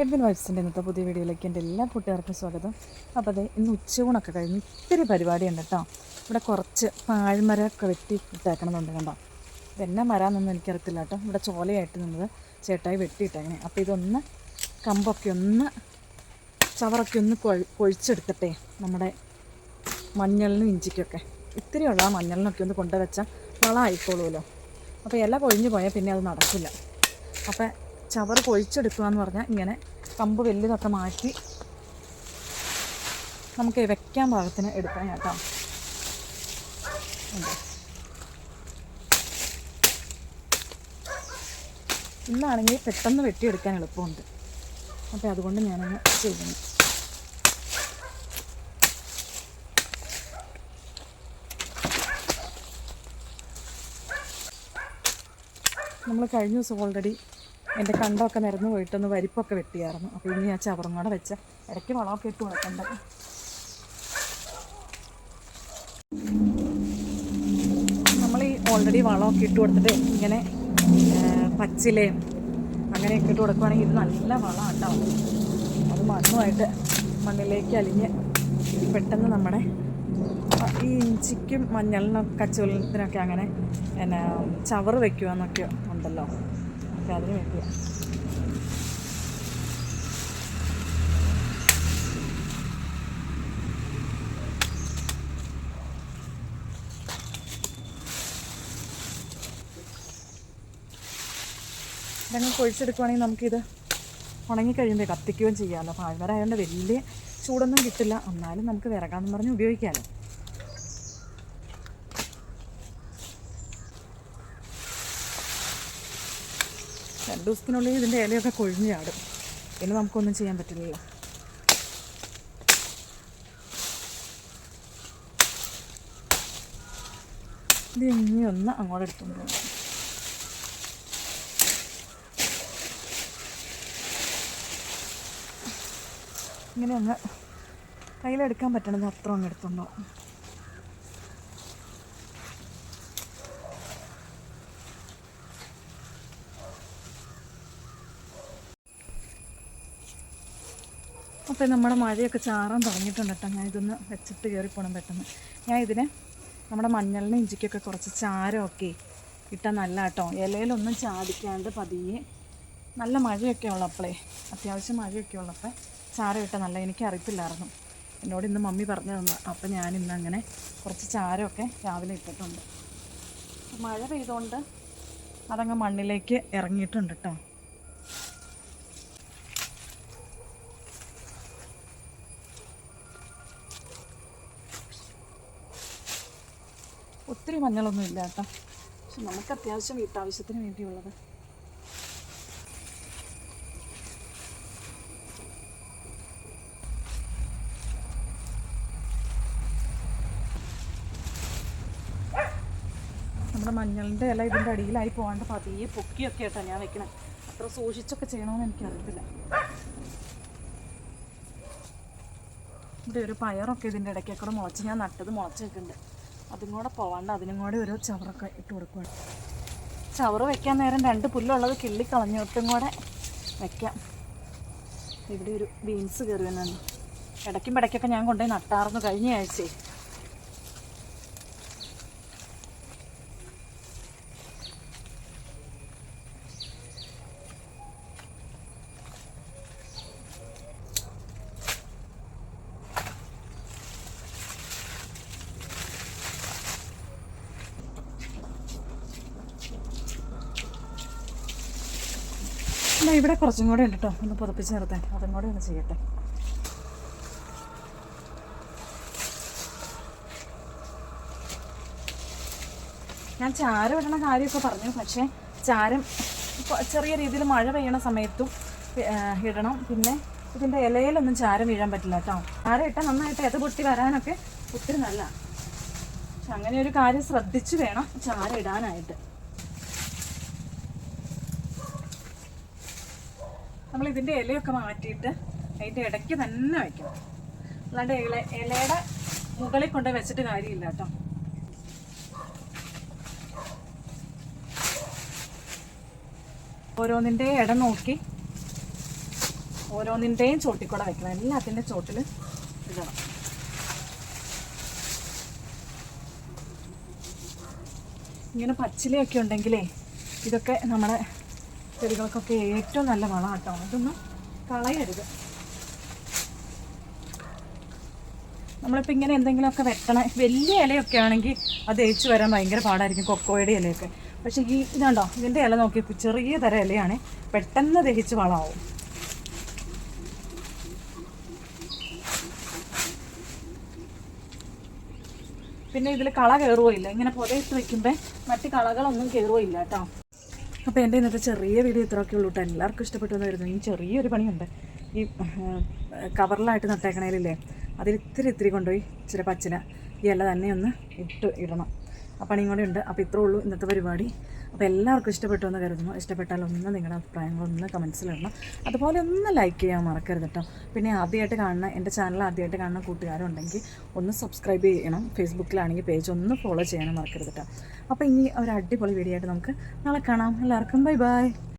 Edwin വൈബ്സിന്റെ ഇന്നത്തെ പുതിയ വീഡിയോയിലേക്ക് എന്റെ എല്ലാ കൂട്ടുകാർക്കും സ്വാഗതം. അപ്പോൾ അതെ ഇന്ന് ഉച്ചയൂണൊക്കെ കഴിഞ്ഞ് ഇത്തിരി പരിപാടിയുണ്ട് കേട്ടോ. ഇവിടെ കുറച്ച് പാഴ്മരമൊക്കെ വെട്ടി ഇട്ടേക്കണമെന്നുണ്ട് കണ്ടോ? ഇതെന്നെ മരാന്നൊന്നും എനിക്കറിയത്തില്ല കേട്ടോ. ഇവിടെ ചോലയായിട്ട് നിന്നത് ചേട്ടായി വെട്ടിയിട്ടേക്കണേ. അപ്പോൾ ഇതൊന്ന് കമ്പൊക്കെ ഒന്ന് ചവറൊക്കെ ഒന്ന് കൊഴിച്ചെടുത്തിട്ടെ നമ്മുടെ മഞ്ഞളിനും ഇഞ്ചിക്കൊക്കെ. ഇത്തിരിയുള്ള ആ മഞ്ഞളിനൊക്കെ ഒന്ന് കൊണ്ടുവച്ചാൽ വളമായിക്കോളുമല്ലോ. അപ്പോൾ ഇല കൊഴിഞ്ഞു പോയാൽ പിന്നെ അത് നടക്കില്ല. അപ്പം ചവറ് കൊഴിച്ചെടുക്കുക എന്ന് പറഞ്ഞാൽ ഇങ്ങനെ കമ്പ് വലുതൊക്കെ മാറ്റി നമുക്ക് വെക്കാൻ പാകത്തിന് എടുക്കാം കേട്ടോ. ഇന്നാണെങ്കിൽ പെട്ടെന്ന് വെട്ടിയെടുക്കാൻ എളുപ്പമുണ്ട്. അപ്പോൾ അതുകൊണ്ട് ഞാനങ്ങ് ചെയ്യുന്നു. നമ്മൾ കഴിഞ്ഞ ദിവസം ഓൾറെഡി എന്റെ കണ്ടമൊക്കെ നിരന്ന് പോയിട്ടൊന്ന് വരിപ്പൊക്കെ വെട്ടിയായിരുന്നു. അപ്പോൾ ഇനി ആ ചവറും കൂടെ വെച്ച ഇടയ്ക്ക് വളമൊക്കെ ഇട്ട് കൊടുക്കണ്ട. നമ്മൾ ഈ ഓൾറെഡി വളമൊക്കെ ഇട്ട് കൊടുത്തിട്ട് ഇങ്ങനെ പച്ചിലയും അങ്ങനെയൊക്കെ ഇട്ട് കൊടുക്കുവാണെങ്കിൽ ഇത് നല്ല വളമാണ് കേട്ടോ അത് മണ്ണുമായിട്ട് മണ്ണിലേക്ക് അലിഞ്ഞ് പെട്ടെന്ന് നമ്മുടെ ഈ ഇഞ്ചിക്കും മഞ്ഞളിനും കച്ചവലത്തിനൊക്കെ അങ്ങനെ എന്നാ ചവറ് വെക്കുക എന്നൊക്കെ ഉണ്ടല്ലോ. അപ്പോൾ അതിന് വേണ്ടിയാണ് ഇതങ്ങ് കൊഴിച്ചെടുക്കുവാണെങ്കിൽ നമുക്കിത് ഉണങ്ങിക്കഴിയുമ്പോൾ കത്തിക്കുകയും ചെയ്യാമല്ലോ. അപ്പോൾ പാഴ്മരായതുകൊണ്ട് വലിയ ചൂടൊന്നും കിട്ടില്ല. എന്നാലും നമുക്ക് വിറകാന്ന് പറഞ്ഞ് ഉപയോഗിക്കാമല്ലോ. രണ്ട് ദിവസത്തിനുള്ളിൽ ഇതിന്റെ ഇലയൊക്കെ കൊഴിഞ്ഞ് ചാടും. പിന്നെ നമുക്കൊന്നും ചെയ്യാൻ പറ്റില്ലല്ലോ. ഇത് ഇനി ഒന്ന് അങ്ങോട്ട് എടുത്തുകൊണ്ട് ഇങ്ങനെ ഒന്ന് കയ്യിലെടുക്കാൻ പറ്റണത് അത്ര അങ്ങ് എടുത്തുണ്ടോ അപ്പോൾ നമ്മുടെ മഴയൊക്കെ ചാറാൻ തുടങ്ങിയിട്ടുണ്ട് കേട്ടോ. ഞാൻ ഇതൊന്ന് വെച്ചിട്ട് കയറിപ്പോണം പെട്ടെന്ന്. ഞാൻ ഇതിനെ നമ്മുടെ മഞ്ഞളിന് ഇഞ്ചിക്കൊക്കെ കുറച്ച് ചാരമൊക്കെ ഇട്ടാൽ നല്ല കേട്ടോ. ഇലയിലൊന്നും ചാടിക്കാണ്ട് പതിയെ നല്ല മഴയൊക്കെ ഉള്ളപ്പോഴേ അത്യാവശ്യം മഴയൊക്കെ ഉള്ളപ്പോൾ ചാരം ഇട്ടാൽ നല്ല എനിക്ക് അറിയത്തില്ലായിരുന്നു എന്നോട് ഇന്ന് മമ്മി പറഞ്ഞു തന്നു അപ്പോൾ ഞാൻ ഇന്ന് അങ്ങനെ കുറച്ച് ചാരമൊക്കെ രാവിലെ ഇട്ടിട്ടുണ്ട്. മഴ പെയ്തുകൊണ്ട് അതങ്ങ് മണ്ണിലേക്ക് ഇറങ്ങിയിട്ടുണ്ട് കേട്ടോ. ഒത്തിരി മഞ്ഞളൊന്നും ഇല്ല കേട്ടോ. പക്ഷെ നമുക്ക് അത്യാവശ്യം വീട്ടാവശ്യത്തിന് വേണ്ടിയുള്ളത്. നമ്മുടെ മഞ്ഞളിന്റെ ഇല ഇതിന്റെ അടിയിലായി പോകാണ്ട് പതിയെ പൊക്കിയൊക്കെ ആയിട്ടാണ് ഞാൻ വെക്കണം. അത്ര സൂക്ഷിച്ചൊക്കെ ചെയ്യണമെന്ന് എനിക്കറിയത്തില്ല. ഇവിടെ ഒരു പയറൊക്കെ ഇതിന്റെ ഇടയ്ക്കൊക്കെ മുളച്ച് ഞാൻ നട്ടത് മുളച്ച് അതും കൂടെ പോവാണ്ട് അതിനും കൂടെ ഒരു ചവറൊക്കെ ഇട്ട് കൊടുക്കുക ചവറ് വെക്കാൻ നേരം രണ്ട് പുല്ലുള്ളത് കിള്ളി കളഞ്ഞിട്ടും കൂടെ വെക്കാം. ഇവിടെ ഒരു ബീൻസ് കയറി വന്നു ഇടയ്ക്കും ഇടയ്ക്കൊക്കെ ഞാൻ കൊണ്ടുപോയി നട്ടാർന്നു കഴിഞ്ഞ ആഴ്ചയെ എന്നാ ഇവിടെ കുറച്ചും കൂടെ ഉണ്ട് കേട്ടോ ഒന്ന് പുതപ്പിച്ച് നിർത്താൻ അതും കൂടെ ഒന്ന് ചെയ്യട്ടെ. ഞാൻ ചാരം ഇടണ കാര്യമൊക്കെ പറഞ്ഞു. പക്ഷേ ചാരം ചെറിയ രീതിയിൽ മഴ പെയ്യണ സമയത്തും ഇടണം. പിന്നെ ഇതിന്റെ ഇലയിലൊന്നും ചാരം വീഴാൻ പറ്റില്ല കേട്ടോ ചാരം ഇട്ടാൽ നന്നായിട്ട് ഏത് പൊട്ടി വരാനൊക്കെ ഒത്തിരി നല്ലതാണ് അങ്ങനെ ഒരു കാര്യം ശ്രദ്ധിച്ചു വേണം ചാരം ഇടാനായിട്ട്. നമ്മൾ ഇതിന്റെ ഇലയൊക്കെ മാറ്റിയിട്ട് അതിന്റെ ഇടയ്ക്ക് തന്നെ വയ്ക്കണം അല്ലാണ്ട് ഇല ഇലയുടെ മുകളിൽ കൊണ്ട് വെച്ചിട്ട് കാര്യമില്ല കേട്ടോ. ഓരോന്നിന്റെ ഇട നോക്കി ഓരോന്നിന്റെയും ചോട്ടിൽ കൂടെ വെക്കണം. എല്ലാത്തിന്റെ ചോട്ടിൽ ഇടണം. ഇങ്ങനെ പച്ചിലയൊക്കെ ഉണ്ടെങ്കിലേ ഇതൊക്കെ നമ്മുടെ ചെടികൾക്കൊക്കെ ഏറ്റവും നല്ല വളം കേട്ടോ അതൊന്നും കളയരുത്. നമ്മളിപ്പോൾ ഇങ്ങനെ എന്തെങ്കിലുമൊക്കെ വെട്ടണ വലിയ ഇലയൊക്കെ ആണെങ്കിൽ അത് ഏച്ചു വരാൻ ഭയങ്കര പാടായിരിക്കും കൊക്കോയുടെ ഇലയൊക്കെ. പക്ഷേ ഈ ഇതുണ്ടോ? ഇതിന്റെ ഇല നോക്കിയപ്പോൾ ചെറിയ തരം ഇലയാണ്. പെട്ടെന്ന് ദഹിച്ച് വളമാവും. പിന്നെ ഇതിൽ കള കയറുകയില്ല ഇങ്ങനെ പുതയിട്ട് വെക്കുമ്പോൾ മറ്റ് കളകളൊന്നും കയറുകയില്ല കേട്ടോ. അപ്പോൾ എന്റെ ഇന്നത്തെ ചെറിയ വീഡിയോ ഇത്രയൊക്കെ ഉള്ളൂ കേട്ടോ. എല്ലാവർക്കും ഇഷ്ടപ്പെട്ടു വരുന്നു ഈ ചെറിയൊരു പണിയുണ്ട്. ഈ കവറിലായിട്ട് നട്ടേക്കണേലില്ലേ അതിൽ ഇത്തിരി ഇത്തിരി കൊണ്ടുപോയി ഇച്ചിരി പച്ചില ഇല തന്നെ ഒന്ന് ഇട്ട് ഇടണം. ആ പണിയും കൂടെ ഉണ്ട്. അപ്പോൾ ഇത്രേ ഉള്ളൂ ഇന്നത്തെ പരിപാടി. അപ്പോൾ എല്ലാവർക്കും ഇഷ്ടപ്പെട്ടു എന്ന് കരുതുന്നു. ഇഷ്ടപ്പെട്ടാൽ ഒന്ന് നിങ്ങളുടെ അഭിപ്രായങ്ങളൊന്ന് കമൻസിലിടണം. അതുപോലെ ഒന്ന് ലൈക്ക് ചെയ്യാൻ മറക്കരുത് കേട്ടോ. പിന്നെ ആദ്യമായിട്ട് കാണുന്ന എന്റെ ചാനൽ ആദ്യമായിട്ട് കാണുന്ന കൂട്ടുകാരുണ്ടെങ്കിൽ ഒന്ന് സബ്സ്ക്രൈബ് ചെയ്യണം. ഫേസ്ബുക്കിലാണെങ്കിൽ പേജ് ഒന്ന് ഫോളോ ചെയ്യാനും മറക്കരുത് കേട്ടോ. അപ്പോൾ ഇനി ഒരു അടിപൊളി വീഡിയോ ആയിട്ട് നമുക്ക് നാളെ കാണാം. എല്ലാവർക്കും ബൈ ബൈ